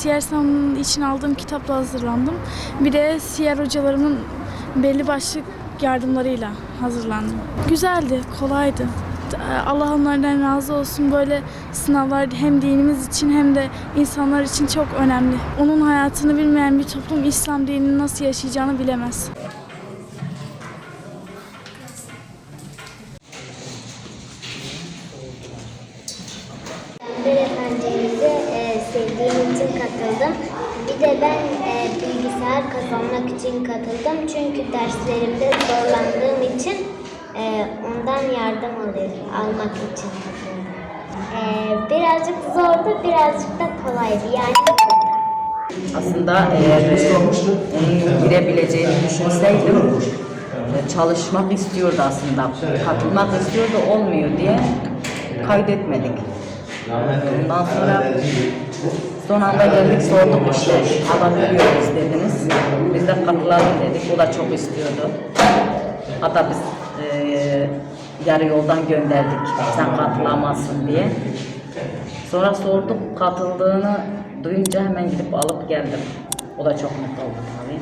siyer sınavının için aldığım kitapla hazırlandım. Bir de siyer hocalarımın belli başlı yardımlarıyla hazırlandım. Güzeldi, kolaydı. Allah onlardan razı olsun. Böyle sınavlar hem dinimiz için hem de insanlar için çok önemli. Onun hayatını bilmeyen bir toplum İslam dinini nasıl yaşayacağını bilemez. Peygamber katıldım. Bir de ben e, bilgisayar kazanmak için katıldım. Çünkü derslerimde zorlandığım için e, ondan yardım alıyorum, almak için katıldım. E, birazcık zordu, birazcık da kolaydı. Yani Aslında eğer onun girebileceğini düşünseydim e, çalışmak istiyordu aslında. Katılmak istiyordu olmuyor diye kaydetmedik. Ondan sonra son anda geldik sorduk işte alabiliyoruz dediniz. Biz de katılalım dedik. O da çok istiyordu. Hatta biz e, yarı yoldan gönderdik sen katılamazsın diye. Sonra sorduk katıldığını duyunca hemen gidip alıp geldim. O da çok mutlu oldu tabii.